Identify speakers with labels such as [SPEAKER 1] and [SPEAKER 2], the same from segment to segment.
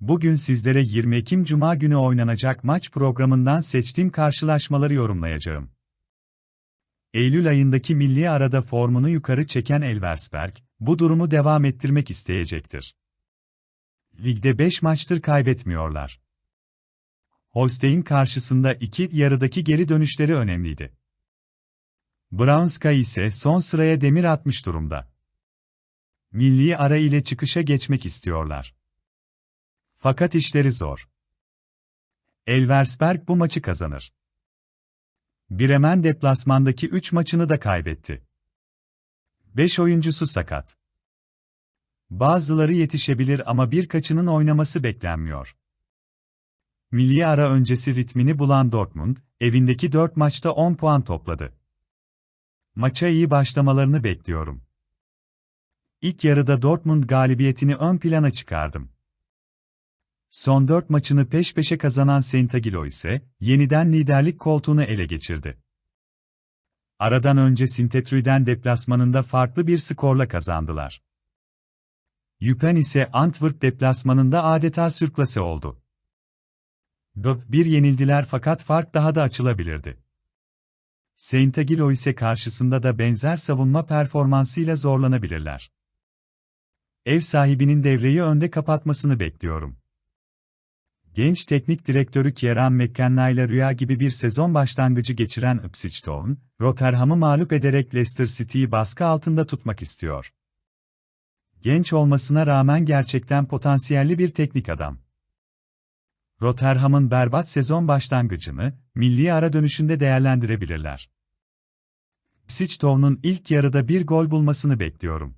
[SPEAKER 1] Bugün sizlere 20 Ekim Cuma günü oynanacak maç programından seçtiğim karşılaşmaları yorumlayacağım. Eylül ayındaki milli arada formunu yukarı çeken Elversberg, bu durumu devam ettirmek isteyecektir. Ligde 5 maçtır kaybetmiyorlar. Holstein karşısında iki yarıdaki geri dönüşleri önemliydi. Brownska ise son sıraya demir atmış durumda. Milli ara ile çıkışa geçmek istiyorlar. Fakat işleri zor. Elversberg bu maçı kazanır. Bremen deplasmandaki 3 maçını da kaybetti. 5 oyuncusu sakat. Bazıları yetişebilir ama birkaçının oynaması beklenmiyor. Milli ara öncesi ritmini bulan Dortmund, evindeki 4 maçta 10 puan topladı. Maça iyi başlamalarını bekliyorum. İlk yarıda Dortmund galibiyetini ön plana çıkardım. Son 4 maçını peş peşe kazanan Sintagilo ise, yeniden liderlik koltuğunu ele geçirdi. Aradan önce Sintetruiden deplasmanında farklı bir skorla kazandılar. Yüpen ise Antwerp deplasmanında adeta sürklase oldu. 4-1 yenildiler fakat fark daha da açılabilirdi. Sintagilo ise karşısında da benzer savunma performansıyla zorlanabilirler. Ev sahibinin devreyi önde kapatmasını bekliyorum. Genç teknik direktörü Kieran McKenna ile rüya gibi bir sezon başlangıcı geçiren Ipswich Town, Rotherham'ı mağlup ederek Leicester City'yi baskı altında tutmak istiyor. Genç olmasına rağmen gerçekten potansiyelli bir teknik adam. Rotherham'ın berbat sezon başlangıcını, milli ara dönüşünde değerlendirebilirler. Ipswich Town'un ilk yarıda bir gol bulmasını bekliyorum.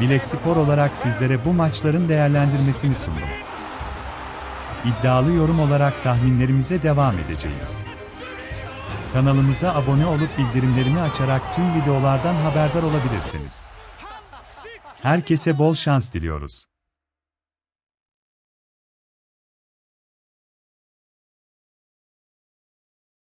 [SPEAKER 1] Bilek Spor olarak sizlere bu maçların değerlendirmesini sundum. İddialı yorum olarak tahminlerimize devam edeceğiz. Kanalımıza abone olup bildirimlerini açarak tüm videolardan haberdar olabilirsiniz. Herkese bol şans diliyoruz.